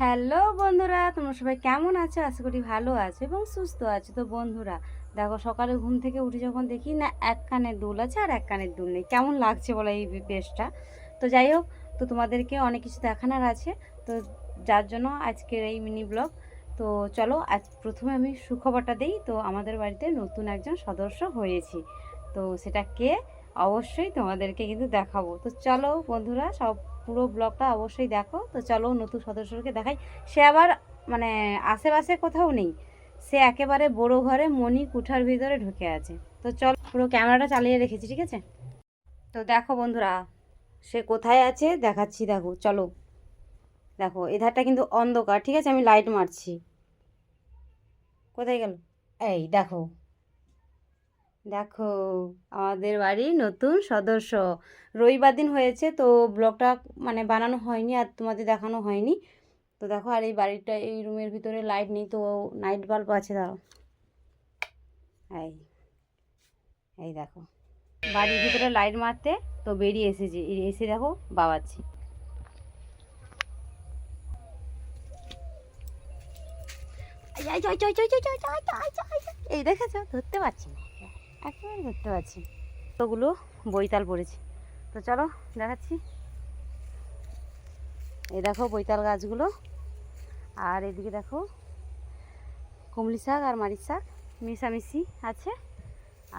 Hello বন্ধুরা, তোমরা সবাই কেমন আছো? আশা করি ভালো আছো এবং সুস্থ আছো। তো বন্ধুরা, দেখো সকালে ঘুম থেকে উঠে যখন দেখি না, এক কানের দুল আছে আর এক কানের দুল নেই। কেমন লাগছে বলো এই পেজটা তো যাই হোক, তো তোমাদেরকে অনেক কিছু দেখানোর আছে। তো যার জন্য আজকের এই মিনি ব্লগ তো চলো আজ প্রথমে আমি সুখবরটা দিই। তো আমাদের বাড়িতে নতুন একজন সদস্য হয়েছি। তো সেটা কে? অবশ্যই তোমাদেরকে কিন্তু দেখাবো। তো চলো বন্ধুরা, সব পুরো ব্লগটা অবশ্যই দেখো। তো চলো নতুন সদস্যকে দেখাই। সে আবার মানে আশেপাশে কোথাও নেই। সে একেবারে বড় ঘরে মণি কুঠার ভিতরে ঢুকে আছে। তো চল, পুরো ক্যামেরাটা চালিয়ে রেখেছি, ঠিক আছে? তো দেখো বন্ধুরা, সে কোথায় আছে? দেখাচ্ছি, দেখো, চলো। দেখো, এধারটা কিন্তু অন্ধকার, ঠিক আছে? আমি লাইট মারছি। কোথায় গেল? এই, দেখো। দেখো আমাদের বাড়ির নতুন সদস্য রবিবার দিন হয়েছে তো ব্লগটা মানে বানানো হয়নি আর তোমাদের দেখানো হয়নি তো দেখো আর এই বাড়িটা এই রুমের ভিতরে লাইট নেই তো নাইট বাল্ব আছে দাও এই এই দেখো বাড়ির ভিতরে লাইট মারতে তো বেরিয়ে এসেছি এসে দেখো বাবাচ্ছি এই দেখেছ ধরতে পারছি না একেবারে ধরতে পারছি। ওগুলো বইতাল পড়েছে। তো চলো দেখাচ্ছি। এই দেখো বইতাল গাছগুলো। আর এদিকে দেখো কুমলি শাক আর মারিচ শাক মিশামিশি আছে।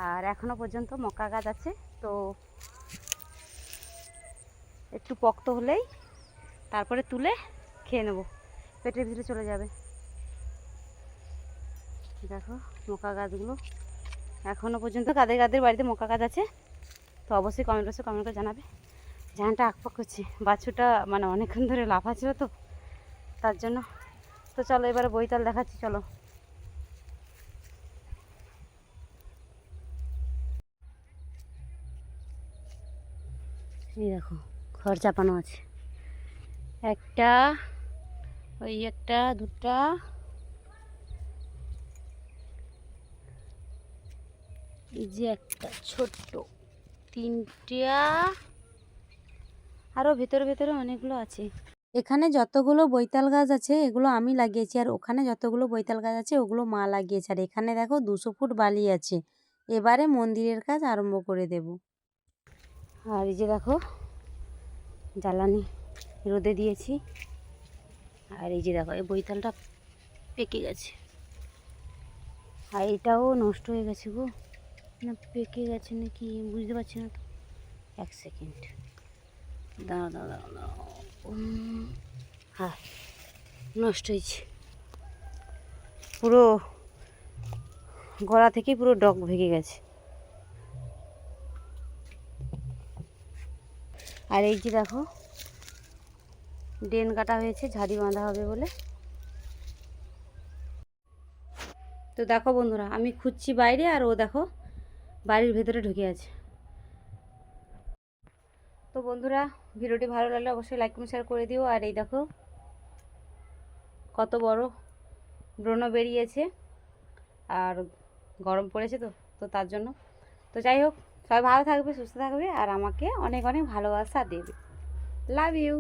আর এখনও পর্যন্ত মক্কা গাছ আছে। তো একটু পক্ত হলেই তারপরে তুলে খেয়ে নেব। পেটের ভিতরে চলে যাবে। দেখো মক্কা গাছগুলো। এখনও পর্যন্ত কাদের কাদের বাড়িতে মোকা কাজ আছে, তো অবশ্যই কমেন্ট বক্সে কমেন্ট করে জানাবে। জানটা আকপাক করছে বাছুটা মানে অনেকক্ষণ ধরে লাফাচ্ছিল তো, তার জন্য। তো চলো এবারে বইতাল দেখাচ্ছি, চলো। এই দেখো খড় চাপানো আছে। একটা, ওই একটা, দুটা এই যে একটা ছোট্ট তিনটা। আরও ভেতরে ভেতরে অনেকগুলো আছে। এখানে যতগুলো বৈতাল গাছ আছে, এগুলো আমি লাগিয়েছি। আর ওখানে যতগুলো বৈতাল গাছ আছে, ওগুলো মা লাগিয়েছে। আর এখানে দেখো দুশো ফুট বালি আছে। এবারে মন্দিরের কাজ আরম্ভ করে দেব। আর এই যে দেখো, জ্বালানি রোদে দিয়েছি। আর এই যে দেখো, এই বৈতালটা পেকে গেছে। আর এটাও নষ্ট হয়ে গেছে গো। না, পেকে গেছে নাকি, বুঝতে পারছি না তো। এক সেকেন্ড। দাঁড়া দাঁড়া দাঁড়া হ্যাঁ নষ্ট হয়েছে। পুরো গলা থেকে পুরো ডগ ভেঙে গেছে। আর এই যে দেখো, ড্রেন কাটা হয়েছে, ঝাড়ি বাঁধা হবে বলে। তো দেখো বন্ধুরা, আমি খুঁজছি বাইরে আর ও দেখো বাড়ির ভেতরে ঢুকে আছে। তো বন্ধুরা, ভিডিওটি ভালো লাগলে অবশ্যই লাইক কমেন্ট শেয়ার করে দিও। আর এই দেখো, কত বড় ব্রণ বেরিয়েছে। আর গরম পড়েছে তো তো তার জন্য। তো যাই হোক, সবাই ভালো থাকবে, সুস্থ থাকবে, আর আমাকে অনেক অনেক ভালোবাসা দেবে। Love you